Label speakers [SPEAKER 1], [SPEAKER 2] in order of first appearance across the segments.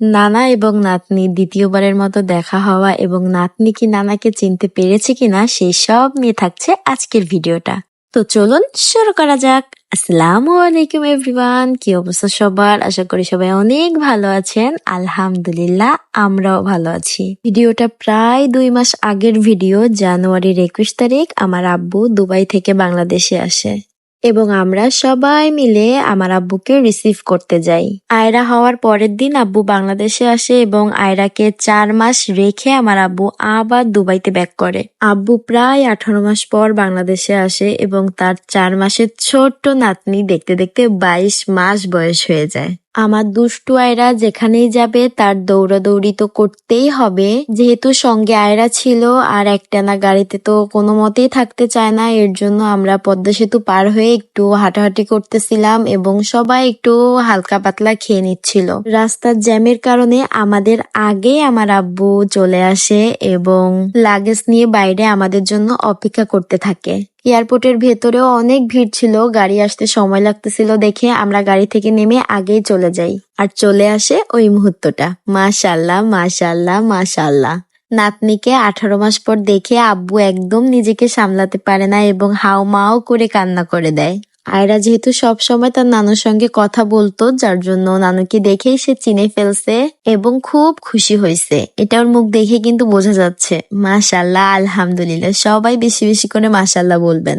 [SPEAKER 1] নানা এবং নাতনি দ্বিতীয়বারের মতো দেখা হওয়া এবং নাতনি কি নানাকে চিনতে পেরেছে কিনা সেই সব নিয়ে থাকছে আজকের ভিডিওটা। তো চলুন শুরু করা যাক। আসসালামু আলাইকুম এভরিওয়ান, কি অবস্থা সবার? আশা করি সবাই অনেক ভালো আছেন। আলহামদুলিল্লাহ, আমরাও ভালো আছি। ভিডিওটা প্রায় দুই মাস আগের ভিডিও, জানুয়ারির একুশ তারিখ, আমার আব্বু দুবাই থেকে বাংলাদেশে আসে। এবং আমরা সবাই মিলে আমার আব্বুকে রিসিভ করতে যাই। আয়রা হওয়ার পরের দিন আব্বু বাংলাদেশে আসে এবং আয়রাকে চার মাস রেখে আমার আব্বু আবার দুবাইতে ব্যাক করে। আব্বু প্রায় আঠারো মাস পর বাংলাদেশে আসে এবং তার চার মাসের ছোট্ট নাতনি দেখতে দেখতে বাইশ মাস বয়স হয়ে যায়। আমার দুষ্টু আয়রা যেখানেই যাবে, তার দৌড়াদৌড়ি তো করতেই হবে। যেহেতু সঙ্গে আয়রা ছিল, আর একটানা গাড়িতে তো কোনো মতেই থাকতে চায় না, এর জন্য আমরা পদ্মা সেতু পার হয়ে একটু হাঁটাহাঁটি করতেছিলাম এবং সবাই একটু হালকা পাতলা খেয়ে নিচ্ছিল। রাস্তার জ্যামের কারণে আমাদের আগে আমার আব্বু চলে আসে এবং লাগেজ নিয়ে বাইরে আমাদের জন্য অপেক্ষা করতে থাকে। এয়ারপোর্টের ভেতরেও অনেক ভিড় ছিল, গাড়ি আসতে সময় লাগতেছিল দেখে আমরা গাড়ি থেকে নেমে আগেই চলে যাই। আর চলে আসে ওই মুহূর্তটা। মাশাল্লাহ মাশাল্লাহ মাশাল্লাহ। নাতনিকে আঠারো মাস পর দেখে আব্বু একদম নিজেকে সামলাতে পারে না এবং হাও মাও করে কান্না করে দেয়। আয়রা যেহেতু সব সময় তার নানুর সঙ্গে কথা বলতো, যার জন্য নানুকে দেখেই সে চিনে ফেলছে এবং খুব খুশি হয়েছে। এটা ওর মুখ দেখে কিন্তু বোঝা যাচ্ছে। মাশাল্লাহ আলহামদুলিল্লাহ, সবাই বেশি বেশি করে মাশাল্লাহ বলবেন।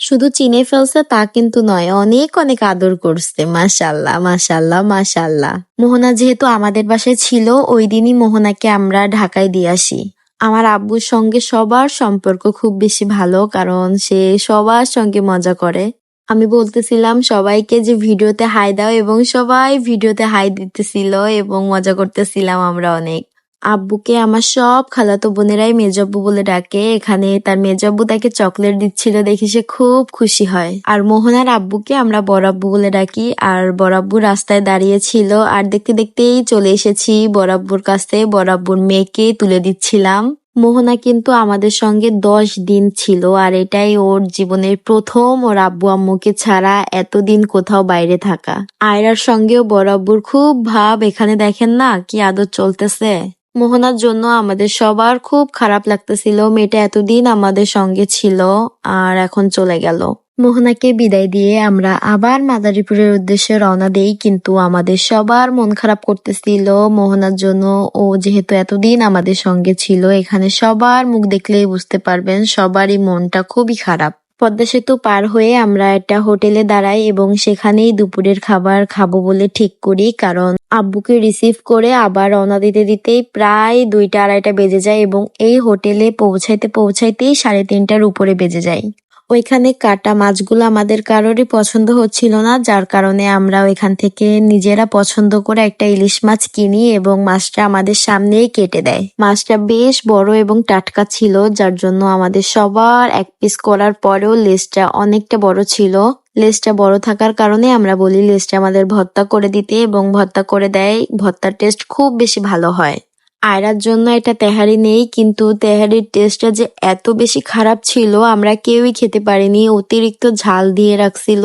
[SPEAKER 1] শুধু চিনে ফেলছে তা কিন্তু নয়, অনেক অনেক আদর করছে। মাশাল্লাহ মাশাল্লাহ মাশাল্লাহ মোহনা যেহেতু আমাদের বাসায় ছিল, ওই দিনই মোহনাকে আমরা ঢাকায় দিয়ে আসি। আমার আব্বুর সঙ্গে সবার সম্পর্ক খুব বেশি ভালো, কারণ সে সবার সঙ্গে মজা করে। আমি বলতেছিলাম, সবাইকে যে ভিডিওতে হাই দাও এবং সবাই ভিডিওতে হাই দিতেছিল এবং মজা করতেছিলাম আমরা অনেক। আব্বুকে আমার সব খালাতো বোনেরাই মেজব্বু বলে ডাকে। এখানে তার মেজব্বু তাকে চকলেট দিচ্ছিল দেখে সে খুব খুশি হয়। আর মোহনার আব্বুকে আমরা বরাব্বু বলে ডাকি। আর বরাব্বু রাস্তায় দাঁড়িয়ে ছিল আর দেখতে দেখতেই চলে এসেছি বরাব্বুর কাছে। বরাব্বুর মেয়েকে তুলে দিচ্ছিলাম। মোহনা কিন্তু আমাদের সঙ্গে দশ দিন ছিল আর এটাই ওর জীবনের প্রথম ওর আব্বু আম্মুকে ছাড়া এতদিন কোথাও বাইরে থাকা। আয়রার সঙ্গেও বরাবর খুব ভাব, এখানে দেখেন না কি আদর চলতেছে। মোহনার জন্য আমাদের সবার খুব খারাপ লাগতেছিল, মেয়েটা এতদিন আমাদের সঙ্গে ছিল আর এখন চলে গেল। মোহনাকে বিদায় দিয়ে আমরা আবার মাদারীপুরের উদ্দেশ্যে রওনা দেই, কিন্তু আমাদের সবার মন খারাপ করতেছিল মোহনার জন্য। ও যেহেতু এতদিন আমাদের সঙ্গে ছিল, এখানে সবার মুখ দেখলেই বুঝতে পারবেন, সবারই মনটা খুবই খারাপ। পদ্মা সেতু পার হয়ে আমরা একটা হোটেলে দাঁড়াই এবং সেখানেই দুপুরের খাবার খাব বলে ঠিক করি, কারণ আব্বুকে রিসিভ করে আবার রওনা দিতে দিতেই প্রায় দুইটা আড়াইটা বেজে যায় এবং এই হোটেলে পৌঁছাইতে পৌঁছাইতেই সাড়ে তিনটার উপরে বেজে যায়। ওইখানে কাটা মাছগুলো আমাদের কারোরই পছন্দ হচ্ছিল না, যার কারণে আমরা ওইখান থেকে নিজেরা পছন্দ করে একটা ইলিশ মাছ কিনি এবং মাছটা আমাদের সামনেই কেটে দেয়। মাছটা বেশ বড় এবং টাটকা ছিল, যার জন্য আমাদের সবার এক পিস করার পরেও লেজটা অনেকটা বড় ছিল। লেজটা বড় থাকার কারণে আমরা বলি লেজটা আমাদের ভর্তা করে দিতে এবং ভর্তা করে দেয়। ভর্তার টেস্ট খুব বেশি ভালো হয়। আয়রার জন্য এটা তেহারি নেই, কিন্তু তেহারির টেস্টটা যে এত বেশি খারাপ ছিল, আমরা কেউই খেতে পারিনি। অতিরিক্ত ঝাল দিয়ে রাখছিল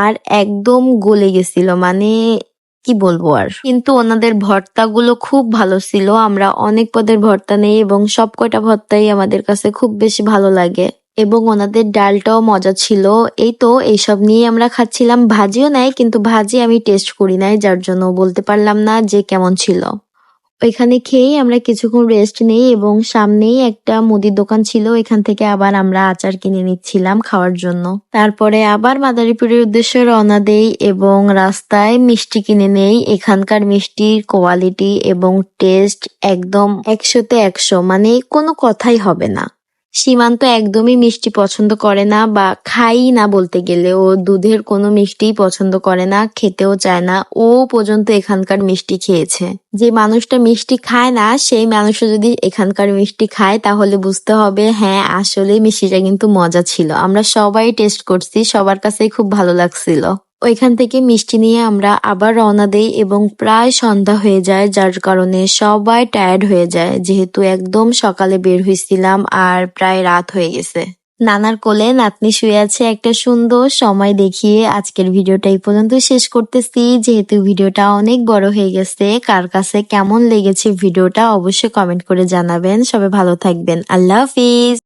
[SPEAKER 1] আর একদম গলে গেছিল মানে কি বলব আর। কিন্তু ওনাদের ভর্তাগুলো খুব ভালো ছিল, আমরা অনেক পদের ভর্তা নেই এবং সব কয়টা ভর্তাই আমাদের কাছে খুব বেশি ভালো লাগে। এবং ওনাদের ডালটাও মজা ছিল, এই তো এইসব নিয়ে আমরা খাচ্ছিলাম। ভাজিও নেয় কিন্তু ভাজি আমি টেস্ট করি নাই, যার জন্য বলতে পারলাম না যে কেমন ছিল। ওইখানে খেয়ে আমরা কিছুক্ষণ রেস্ট নেই এবং সামনেই একটা মুদির দোকান ছিল এখান থেকে আবার আমরা আচার কিনে নিচ্ছিলাম খাওয়ার জন্য। তারপরে আবার মাদারীপুরের উদ্দেশ্যে রওনা দেই এবং রাস্তায় মিষ্টি কিনে নেই। এখানকার মিষ্টির কোয়ালিটি এবং টেস্ট একদম একশোতে একশো মানে কোনো কথাই হবে না। সীমান্ত একদমই মিষ্টি পছন্দ করে না বা খাই না বলতে গেলে। ও দুধের কোনো মিষ্টিই পছন্দ করে না, খেতেও চায় না। ও পর্যন্ত এখানকার মিষ্টি খেয়েছে। যে মানুষটা মিষ্টি খায় না, সেই মানুষটা যদি এখানকার মিষ্টি খায়, তাহলে বুঝতে হবে হ্যাঁ আসলে মিষ্টিটা কিন্তু মজা ছিল। আমরা সবাই টেস্ট করছি, সবার কাছেই খুব ভালো লাগছিল। ওইখান থেকে মিষ্টি নিয়ে আমরা আবার রওনা দেই এবং প্রায় সন্ধ্যা হয়ে যায়, যার কারণে সবাই টায়ার্ড হয়ে যায়। যেহেতু একদম সকালে বের হয়েছিলাম আর প্রায় রাত হয়ে গেছে। নানার কোলে নাতনি শুয়ে আছে একটা সুন্দর সময় দেখিয়ে আজকের ভিডিওটা এই পর্যন্ত শেষ করতেছি। যেহেতু ভিডিওটা অনেক বড় হয়ে গেছে, কার কাছে কেমন লেগেছে ভিডিওটা অবশ্যই কমেন্ট করে জানাবেন। সবাই ভালো থাকবেন। আল্লাহ হাফিজ।